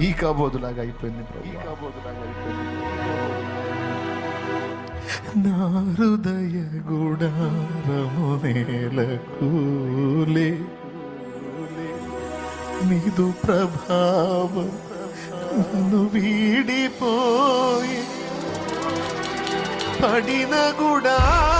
ఈ కాబోతులాగా అయిపోయింది ప్రభు. నా హృదయ గుడారము నేలకూలే నీదు ప్రభావం నన్ను వీడిపోయి. పడిన గుడారము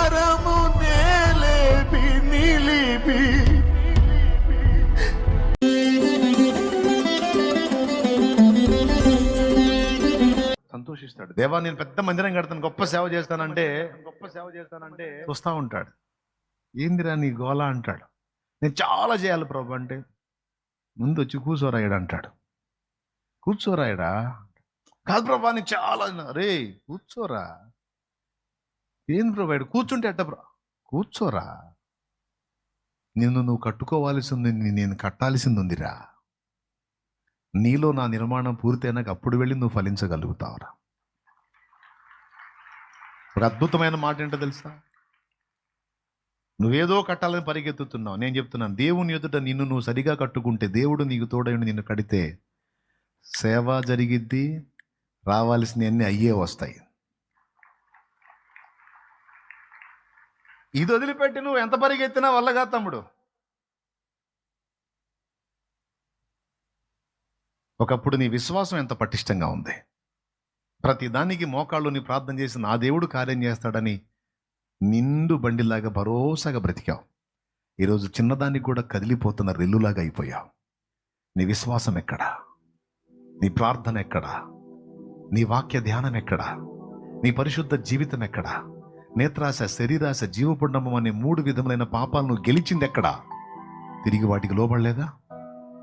సంతోషిస్తాడు దేవా నేను పెద్ద మందిరం కడతాను గొప్ప సేవ చేస్తానంటే గొప్ప సేవ చేస్తానంటే చూస్తా ఉంటాడు. ఏందిరా నీ గోల అంటాడు. నేను చాలా చేయాలి ప్రభు అంటే ముందు వచ్చి కూర్చోరాయడు అంటాడు. కూర్చోరాయడా? కాదు ప్రభా నేను చాలా రే కూర్చోరా. ఏంది ప్రభు ఈడ? కూర్చుంటే బ్రో కూర్చోరా. నిన్ను నువ్వు కట్టుకోవాల్సింది నేను కట్టాల్సింది ఉందిరా నీలో నా నిర్మాణం పూర్తయినాక అప్పుడు వెళ్ళి నువ్వు ఫలించగలుగుతావురా. ఒక అద్భుతమైన మాట ఏంటో తెలుసా? నువ్వేదో కట్టాలని పరిగెత్తుతున్నావు. నేను చెప్తున్నాను దేవుని ఎదుట నిన్ను నువ్వు సరిగా కట్టుకుంటే దేవుడు నీకు తోడైన నిన్ను కడితే సేవ జరిగిద్ది రావాల్సినవన్నీ అయ్యే వస్తాయి. ఇది వదిలిపెట్టి నువ్వు ఎంత పరిగెత్తినా వల్లగా తమ్ముడు. ఒకప్పుడు నీ విశ్వాసం ఎంత పటిష్టంగా ఉంది? ప్రతిదానికి మోకాళ్ళుని మోకాళ్ళు నీ ప్రార్థన చేసి నా దేవుడు కార్యం చేస్తాడని నిండు బండిలాగా భరోసాగా బ్రతికావు. ఈరోజు చిన్నదానికి కూడా కదిలిపోతున్న రెల్లులాగా అయిపోయావు. నీ విశ్వాసం ఎక్కడా? నీ ప్రార్థన ఎక్కడా? నీ వాక్య ధ్యానం ఎక్కడా? నీ పరిశుద్ధ జీవితం ఎక్కడా? నేత్రాశ శరీరాశ జీవపుండమం అనే మూడు విధములైన పాపాలను గెలిచింది ఎక్కడా? తిరిగి వాటికి లోబడలేదా?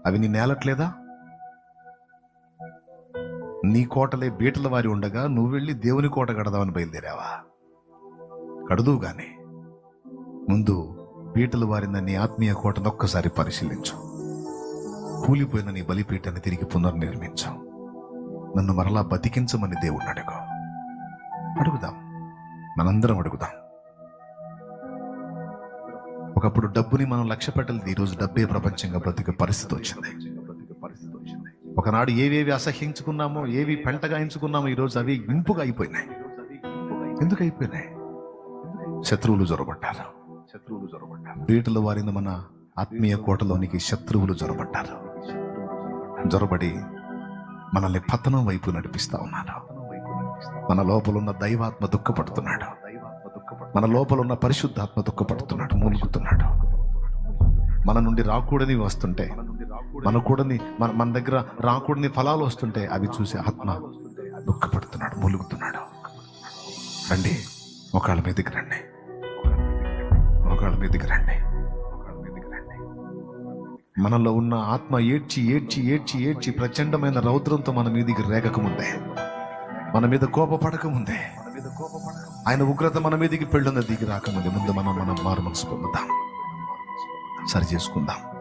అవి నీ నేలట్లేదా నీ కోటలే బీటల వారి ఉండగా నువ్వు వెళ్ళి దేవుని కోట కడదామని బయలుదేరావా? కడదువుగానే ముందు బీటల వారిన నీ ఆత్మీయ కోటను ఒక్కసారి పరిశీలించు. కూలిపోయిన నీ బలిపీఠాన్ని తిరిగి పునర్నిర్మించు. నన్ను మరలా బతికించమని దేవుణ్ణి అడుగు. అడుగుదాం. మనందరం అడుగుదాం. ఒకప్పుడు డబ్బుని మనం లక్ష్య పెట్టలేదు ఈరోజు డబ్బే ప్రపంచంగా బ్రతికే పరిస్థితి వచ్చింది. ఒకనాడు ఏవేవి అసహ్యించుకున్నామో ఏవి పెంటగా ఎంచుకున్నామో ఈరోజు అవి ఇంపుగా అయిపోయినాయి. ఎందుకు అయిపోయినాయి? శత్రువులు జొరబడ్డారు. శత్రువులు జొరబడ్డారు బీటలు వారిన మన ఆత్మీయ కోటలోనికి శత్రువులు జొరబడ్డారు. జొరబడి మనల్ని పతనం వైపు నడిపిస్తా ఉన్నారు మన లోపల ఉన్న దైవాత్మ దుఃఖపడుతున్నాడు. మన లోపల ఉన్న పరిశుద్ధాత్మ దుఃఖపడుతున్నాడు మూలుగుతున్నాడు. మన నుండి రాకూడని వస్తుంటే మన కూడని మన మన దగ్గర రాకూడని ఫలాలు వస్తుంటే అవి చూసి ఆత్మ దుఃఖపడుతున్నాడు మూలుగుతున్నాడు. రండి ఒకళ్ళ మీదకి రండి. ఒకళ్ళ మీదకి రండి. మనలో ఉన్న ఆత్మ ఏడ్చి ఏడ్చి ఏడ్చి ఏడ్చి ప్రచండమైన రౌద్రంతో మన మీదికి రేగకముందే. మన మీద కోపపడకముందే. ఆయన ఉగ్రత మన మీదికి పెళ్ళున్న దిగి రాకముందే. ముందు మనం మనం మారు మనసు పొందుతాం సరి చేసుకుందాం.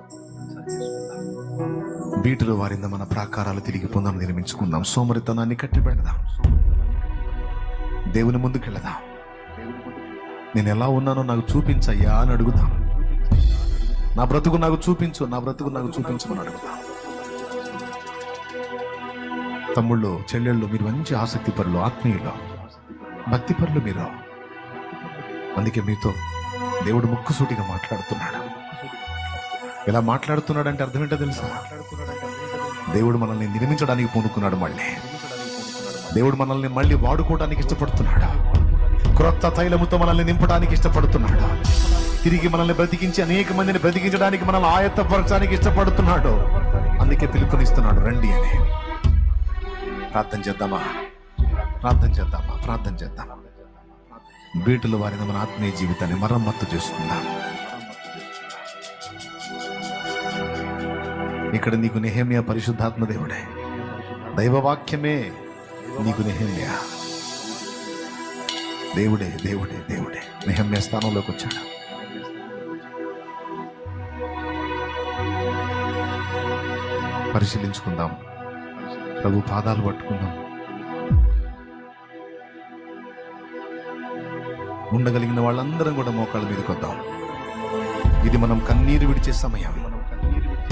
బీటులో వారింద మన ప్రాకారాలు తిరిగి పొందాం నిర్మించుకుందాం. సోమరితనాన్ని కట్టిపెడదాం దేవుని ముందుకెళ్ళదాం నేను ఎలా ఉన్నానో నాకు చూపించయ్యా అని అడుగుదాం. నా బ్రతుకు నాకు చూపించు నా బ్రతుకు నాకు చూపించమని అడుగుదాం. తమ్ముళ్ళు చెల్లెళ్ళు మీరు మంచి ఆసక్తి పరులు ఆత్మీయులు. భక్తి పరులు మీరు. అందుకే మీతో దేవుడు ముక్కుసూటిగా మాట్లాడుతున్నాడు. ఇలా మాట్లాడుతున్నాడంటే అర్థం ఏంటో తెలుసా? దేవుడు మనల్ని నిర్మించడానికి పూనుకున్నాడు మళ్ళీ. దేవుడు మనల్ని మళ్ళీ వాడుకోవడానికి ఇష్టపడుతున్నాడు. క్రొత్త తైలముతో మనల్ని నింపడానికి ఇష్టపడుతున్నాడు. తిరిగి మనల్ని బ్రతికించి అనేక మందిని బ్రతికించడానికి మనల్ని ఆయత్తపరచడానికి ఇష్టపడుతున్నాడు. అందుకే పిలుపునిస్తున్నాడు రండి అని. ప్రార్థన చేద్దామా? ప్రార్థన చేద్దామా? ప్రార్థన చేద్దామా? వీటిలో వారిన మన ఆత్మీయ జీవితాన్ని మరమ్మత్తు చేసుకుందాం. ఇక్కడ నీకు నెహమ్య పరిశుద్ధాత్మ దేవుడే. దైవవాక్యమే నీకు నెహమ్య. దేవుడే దేవుడే దేవుడే. నెహమ్య స్థానంలోకి వచ్చాడు. పరిశీలించుకుందాం. ప్రభు పాదాలు పట్టుకుందాం. ఉండగలిగిన వాళ్ళందరం కూడా మోకాళ్ళ మీదకి వద్దాం. ఇది మనం కన్నీరు విడిచే సమయం.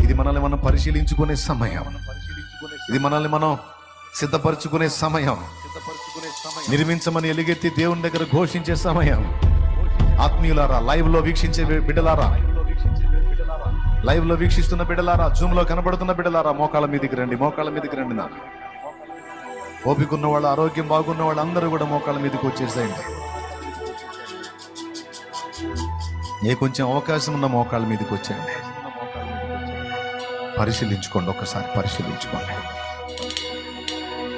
ఇది మనల్ని మనం పరిశీలించుకునే సమయం. ఇది మనల్ని మనం సిద్ధపరచుకునే సమయం. నిర్మించమని ఎలుగెత్తి దేవుని దగ్గర ఘోషించే సమయం. ఆత్మీయులారా లైవ్లో వీక్షించే బిడ్డలారా? లైవ్లో వీక్షిస్తున్న బిడ్డలారా జూమ్లో కనబడుతున్న బిడ్డలారా? మోకాళ్ళ మీదకి రండి మోకాళ్ళ మీదకి రండి నా. ఓపికన్న వాళ్ళు ఆరోగ్యం బాగున్న వాళ్ళు అందరూ కూడా మోకాళ్ళ మీదకి వచ్చేసేయండి. ఏ కొంచెం అవకాశం ఉన్న మోకాళ్ళ మీదకి వచ్చేయండి. పరిశీలించుకోండి ఒకసారి పరిశీలించుకోండి.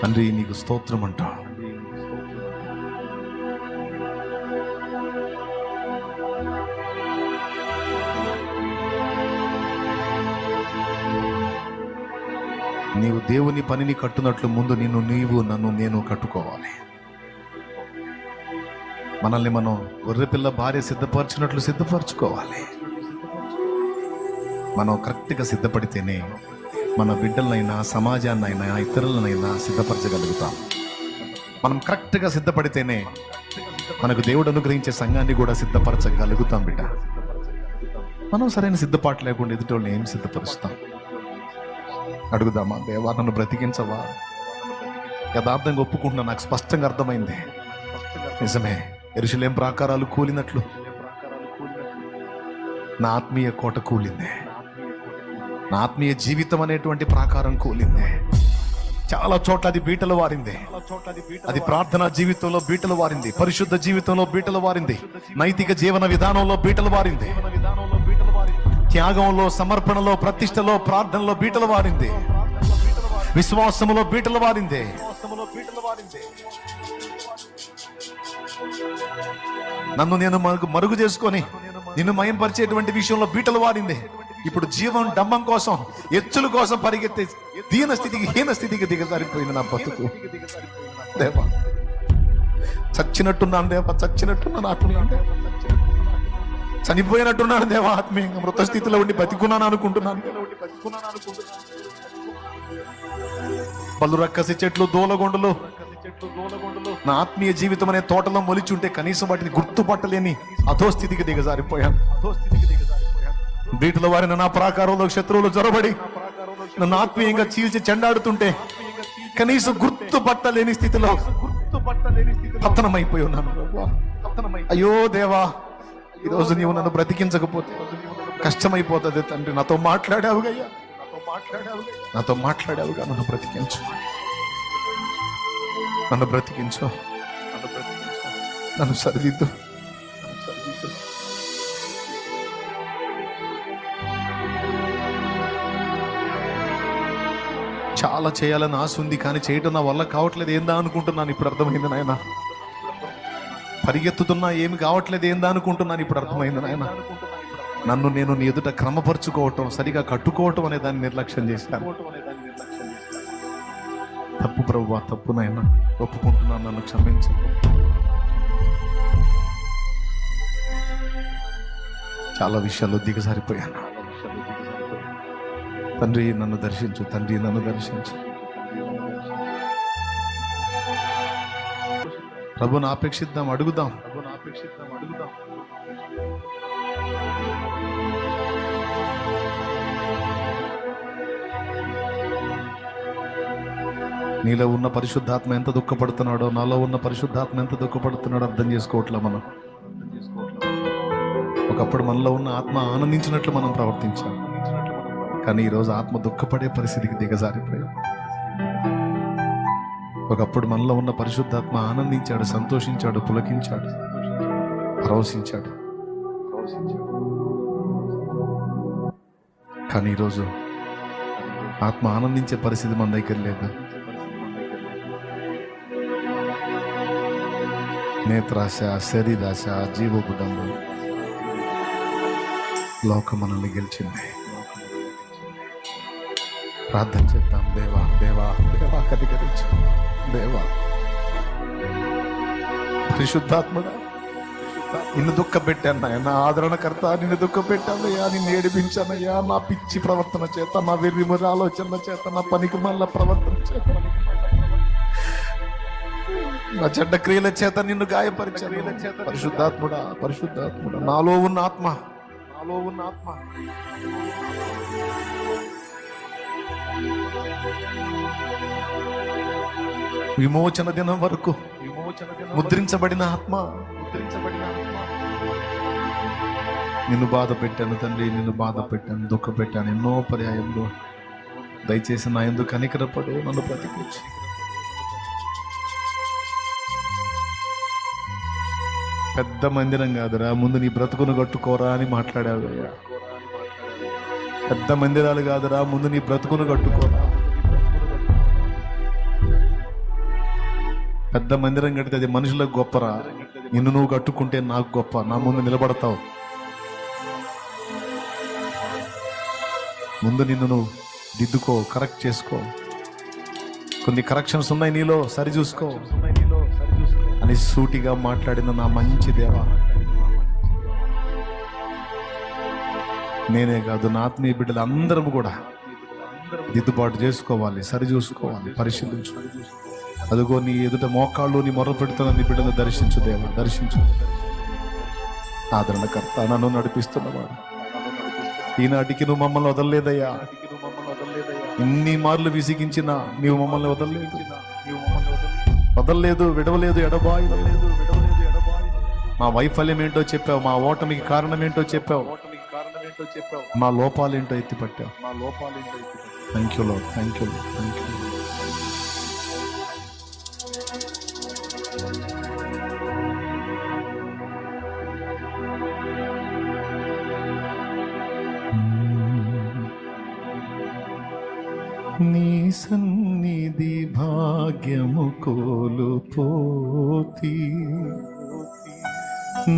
తండ్రి నీకు స్తోత్రం అంటా. నీవు దేవుని పనిని కట్టునట్లు ముందు నిన్ను నీవు నన్ను నేను కట్టుకోవాలి. మనల్ని మనం గొర్రెపిల్ల భార్య సిద్ధపరచినట్లు సిద్ధపరచుకోవాలి. మనం కరెక్ట్గా సిద్ధపడితేనే మన బిడ్డలనైనా సమాజాన్నైనా ఇతరులనైనా సిద్ధపరచగలుగుతాం. మనం కరెక్ట్గా సిద్ధపడితేనే మనకు దేవుడు అనుగ్రహించే సంఘాన్ని కూడా సిద్ధపరచగలుగుతాం బిడ్డ. మనం సరైన సిద్ధపాటు లేకుండా ఎదుటోళ్ళని ఏం సిద్ధపరుస్తాం? అడుగుదామా దేవా నన్ను బ్రతికించవా? యథార్థంగా ఒప్పుకుంటున్నా నాకు స్పష్టంగా అర్థమైంది. నిజమే ఎరుసలేం ప్రాకారాలు కూలినట్లు. నా ఆత్మీయ కోట కూలింది. నా ఆత్మీయ జీవితం అనేటువంటి ప్రాకారం కూలింది. చాలా చోట్ల అది బీటలు వారింది. అది ప్రార్థనా జీవితంలో బీటలు వారింది. పరిశుద్ధ జీవితంలో బీటలు వారింది. నైతిక జీవన విధానంలో బీటలు వారింది. త్యాగంలో సమర్పణలో ప్రతిష్టలో ప్రార్థనలో బీటలు వారింది. విశ్వాసములో బీటలు వారింది. నన్ను నేను మరుగు మరుగు చేసుకొని నిన్ను మయంపరిచేటువంటి విషయంలో బీటలు వారింది. ఇప్పుడు జీవం డమ్మం కోసం ఎచ్చుల కోసం పరిగెత్తే దీన స్థితికి హీన స్థితికి దిగజారిపోయింది నా బతుకు. దేవా చచ్చినట్టున్నాను దేవా చచ్చినట్టున్నాను ఆత్మీయంగా. చనిపోయినట్టున్నాను దేవా ఆత్మీయంగా. మృత స్థితిలో ఉండి బతికున్నాను అనుకుంటున్నాను. పలు రక్కసి చెట్లు దూలగొండలు. నా ఆత్మీయ జీవితం అనే తోటలో మొలిచుంటే కనీసం వాటిని గుర్తుపట్టలేని అధోస్థితికి దిగజారిపోయాను అధోస్థితికి దిగజారిపోయాను. వీటిలో వారిన నా ప్రాకారంలో శత్రువులు జొరబడి నన్ను ఆత్మీయంగా చీల్చి చెండాడుతుంటే కనీసం గుర్తుపట్టలేని స్థితిలో పతనమైపోయి ఉన్నాను. అయ్యో దేవా ఈరోజు నీవు నన్ను బ్రతికించకపోతే కష్టమైపోతుంది తండ్రి. నాతో మాట్లాడావుగా అయ్యా. నాతో మాట్లాడావుగా నన్ను బ్రతికించు. నన్ను బ్రతికించు. నన్ను సరిదిద్దు. చాలా చేయాలని ఆశ ఉంది కానీ చేయటం నా వల్ల కావట్లేదు. ఏందా అనుకుంటున్నాను? ఇప్పుడు అర్థమైంది నాయన. పరిగెత్తుతున్నా ఏమి కావట్లేదు ఏందా అనుకుంటున్నాను? ఇప్పుడు అర్థమైంది నాయన. నన్ను నేను నీ ఎదుట క్రమపరుచుకోవటం సరిగా కట్టుకోవటం అనే దాన్ని నిర్లక్ష్యం చేశాను. తప్పు ప్రభు తప్పు నాయన. ఒప్పుకుంటున్నాను నన్ను క్షమించు. చాలా విషయాల్లో దిగజారిపోయాను. తండ్రి నన్ను దర్శించు. తండ్రి నన్ను దర్శించు. ప్రభుని ఆపేక్షిద్దాం అడుగుదాం. ప్రభుని ఆపేక్షిద్దాం అడుగుదాం. నీలో ఉన్న పరిశుద్ధాత్మ ఎంత దుఃఖపడుతున్నాడో నాలో ఉన్న పరిశుద్ధాత్మ ఎంత దుఃఖపడుతున్నాడో అర్థం చేసుకోవట్లే మనం? ఒకప్పుడు మనలో ఉన్న ఆత్మ ఆనందించినట్లు మనం ప్రవర్తించాం కానీ ఈరోజు ఆత్మ దుఃఖపడే పరిస్థితికి దిగజారిపోయాం. ఒకప్పుడు మనలో ఉన్న పరిశుద్ధాత్మ ఆనందించాడు సంతోషించాడు పులకించాడు పరవశించాడు. కానీ ఈరోజు ఆత్మ ఆనందించే పరిస్థితి మన దగ్గర లేదు? నేత్రాశ శరీరాశ జీవబుడంబు లోకం మనల్ని గెలిచింది. ప్రార్థన చేద్దాం. దేవా దేవా దేవా కనికరించు. దేవా. పరిశుద్ధాత్మగా నిన్ను దుఃఖ పెట్టాను నా ఆదరణకర్త నిన్ను దుఃఖ పెట్టానయ్యా నిన్ను ఏడిపించానయ్యా. నా పిచ్చి ప్రవర్తన చేత నా వెర్రిమురి ఆలోచన చేత నా పనికి మళ్ళా ప్రవర్తన చేత. నా చెడ్డ క్రియల చేత నిన్ను గాయపరిచాను. పరిశుద్ధాత్ముడా పరిశుద్ధాత్ముడా. నాలో ఉన్న ఆత్మ నాలో ఉన్న ఆత్మ. విమోచన దినం వరకు విమోచన దినం ముద్రించబడిన ఆత్మ. ముద్రించబడిన ఆత్మ. నిన్ను బాధ పెట్టాను తండ్రి నిన్ను బాధ పెట్టాను దుఃఖ పెట్టాను ఎన్నో పర్యాయంలో. దయచేసి నా ఎందుకు కనికరపడు నన్ను బ్రతికించు. పెద్ద మందిరం కాదురా ముందు నీ బ్రతుకును కట్టుకోరా అని మాట్లాడావు అయ్యా పెద్ద మందిరాలు కాదురా ముందు నీ బ్రతుకును కట్టుకోరా పెద్ద మందిరం కడితే అది మనుషులకు గొప్పరా? నిన్ను నువ్వు కట్టుకుంటే నాకు గొప్ప. నా ముందు నిలబడతావు. ముందు నిన్ను నువ్వు దిద్దుకో కరెక్ట్ చేసుకో. కొన్ని కరెక్షన్స్ ఉన్నాయి నీలో సరి చూసుకో. నీలో సరి చూసుకో. అని సూటిగా మాట్లాడిన నా మంచి దేవా. నేనే కాదు నా ఆత్మీయ బిడ్డలు అందరం కూడా దిద్దుబాటు చేసుకోవాలి సరి చూసుకోవాలి పరిశీలించు అదిగో నీ ఎదుట మోకాళ్ళు నీ మొర్ర పెడుతున్న నీ బిడ్డను దర్శించు దేవా దర్శించు. ఆదరణకర్త నన్ను నడిపిస్తున్నవాడు. ఈనాటికి నువ్వు మమ్మల్ని వదలలేదయ్యా. ఇన్ని మార్లు విసిగించిన నీవు మమ్మల్ని వదలలేదు. వదలలేదు విడవలేదు ఎడబాయి మా వైఫల్యం ఏంటో చెప్పావు మా ఓటమికి కారణం ఏంటో చెప్పావు. కారణం ఏంటో చెప్పావు? మా లోపాలేంటో ఎత్తి పట్టావు. మా లోపాలేంటో ఎత్తి థ్యాంక్ యూ లో థ్యాంక్ యూ థ్యాంక్ యూ నీ సన్నిధి భాగ్యము కోలుపోతి.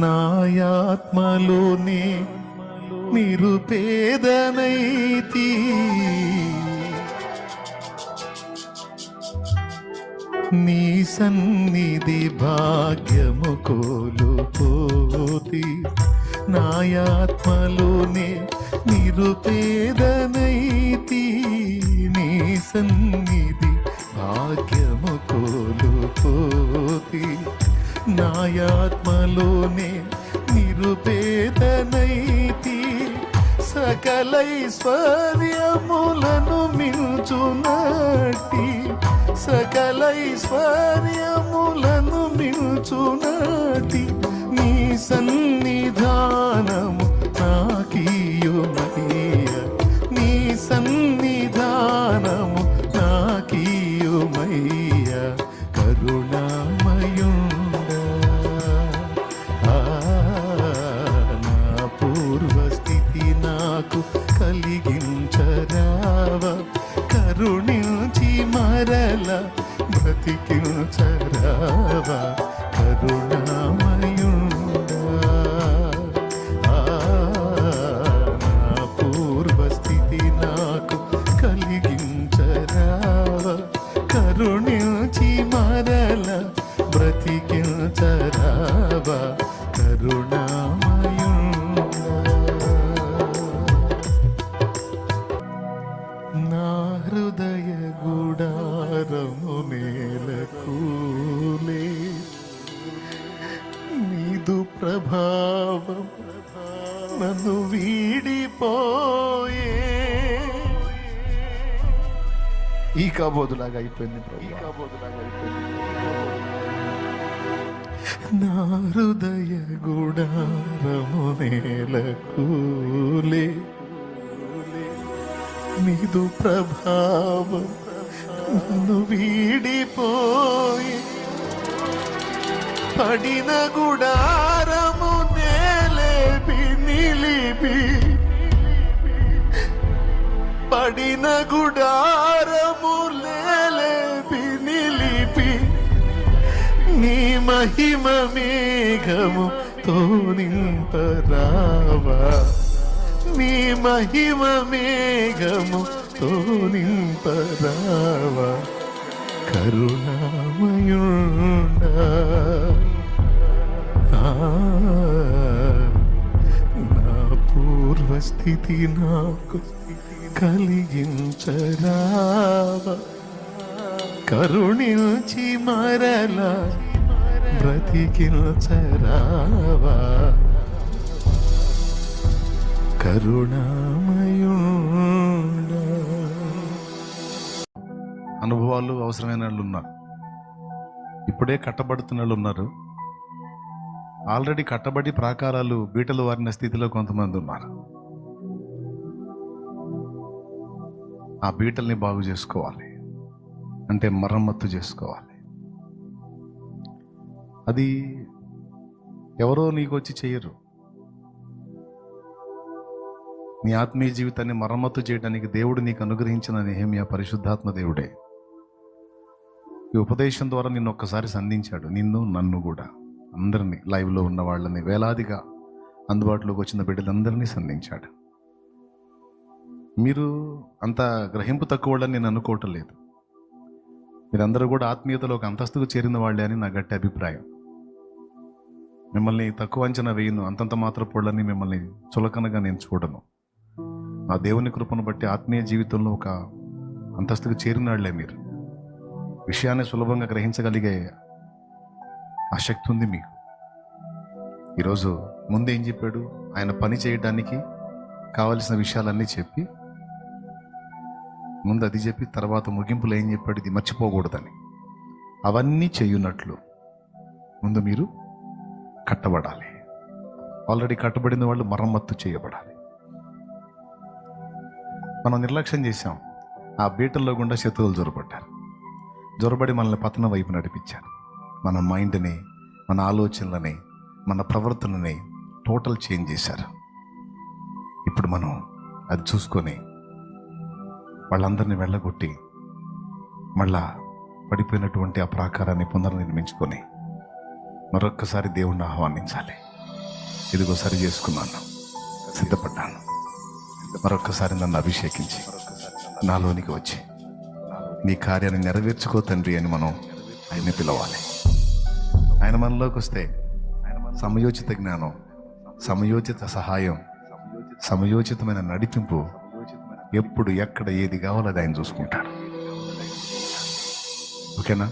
నాయాత్మలోనే నిరుపేదనైతి. నీ సన్నిధి భాగ్యము కోలుపోతి. నాయాత్మలోనే నిరుపేదనైతి. నీ సన్నిధి భాగ్యము కోలుపోతి. నాయాత్మలోనే నిరుపేదనైతి సకలైశ్వర్యములను మించునట్టి సకలైశ్వర్యములను మించునట్టి నీ సన్నిధానము నాకీయుమయ్య కరుణించి మరల బ్రతికించరావ నేలకూలే నీదు ప్రభావం నన్ను వీడిపోయే. ఈ కాబోదులాగా అయిపోయింది ప్రభు. కాబోతులాగా అయిపోయింది. నా హృదయ గుడారము నేలకూలే నీదు ప్రభావం నన్ను వీడిపోయి పడిన గుడారము నేలేపి నిలిపి పడిన గుడారము లేలేపి నిలిపి నీ మహిమ మేఘము తోనింపరావా నీ మహిమ మేఘము తోనింపరావా నింపరావా కరుణామయుండ నా పూర్వస్థితి నాకు కలిగించరావా. కరుణించి మరల బ్రతికించరావా. కరుణామయుండ. అనుభవాలు అవసరమైన వాళ్ళు ఉన్నారు. ఇప్పుడే కట్టబడుతున్న వాళ్ళు ఉన్నారు. ఆల్రెడీ కట్టబడి ప్రాకారాలు బీటలు వారిన స్థితిలో కొంతమంది ఉన్నారు. ఆ బీటల్ని బాగు చేసుకోవాలి. అంటే మరమ్మత్తు చేసుకోవాలి. అది ఎవరో నీకు వచ్చి చేయరు నీ ఆత్మీయ జీవితాన్ని మరమ్మతు చేయడానికి దేవుడు నీకు అనుగ్రహించిన నేహమియా పరిశుద్ధాత్మ దేవుడే. ఈ ఉపదేశం ద్వారా నిన్ను ఒక్కసారి సంధించాడు. నిన్ను నన్ను కూడా. అందరినీ లైవ్లో ఉన్న వాళ్ళని వేలాదిగా అందుబాటులోకి వచ్చిన బిడ్డలందరినీ సంధించాడు. మీరు అంత గ్రహింపు తక్కువ వాళ్ళని నేను అనుకోవటం లేదు. మీరందరూ కూడా ఆత్మీయతలో ఒక అంతస్తుకు చేరిన వాళ్ళే అని నా గట్టి అభిప్రాయం. మిమ్మల్ని తక్కువ అంచనా వేయను అంతంత మాత్ర మిమ్మల్ని చులకనగా నేను చూడను. ఆ దేవుని కృపను బట్టి ఆత్మీయ జీవితంలో ఒక అంతస్తుకు చేరిన వాళ్ళే మీరు. విషయాన్ని సులభంగా గ్రహించగలిగే ఆ శక్తి ఉంది మీకు. ఈరోజు ముందు ఏం చెప్పాడు? ఆయన పని చేయడానికి కావలసిన విషయాలన్నీ చెప్పి ముందు అది చెప్పి తర్వాత ముగింపులో ఏం చెప్పాడు? ఇది మర్చిపోకూడదని. అవన్నీ చేయున్నట్లు ముందు మీరు కట్టబడాలి. ఆల్రెడీ కట్టబడిన వాళ్ళు మరమ్మత్తు చేయబడాలి. మనం నిర్లక్ష్యం చేశాం. ఆ బీటల్లో గుండా శత్రువులు జొరబడ్డారు జొరబడి మనల్ని పతనం వైపు నడిపించారు మన మైండ్ని మన ఆలోచనలని మన ప్రవర్తనని టోటల్ చేంజ్ చేశారు. ఇప్పుడు మనం అది చూసుకొని వాళ్ళందరినీ వెళ్ళగొట్టి మళ్ళా పడిపోయినటువంటి ఆ ప్రాకారాన్ని పునర్నిర్మించుకొని మరొక్కసారి దేవుణ్ణి ఆహ్వానించాలి. ఇదిగో సరి చేసుకున్నాను సిద్ధపడ్డాను. మరొక్కసారి నన్ను అభిషేకించి నాలోనికి వచ్చి నీ కార్యాన్ని నెరవేర్చుకో తండ్రి అని మనం ఆయన్ని పిలవాలి. ఆయన మనలోకి వస్తే సమయోచిత జ్ఞానం సమయోచిత సహాయం సమయోచితమైన నడిపింపు ఎప్పుడు ఎక్కడ ఏది కావాలో అది ఆయన చూసుకుంటాడు. ఓకేనా?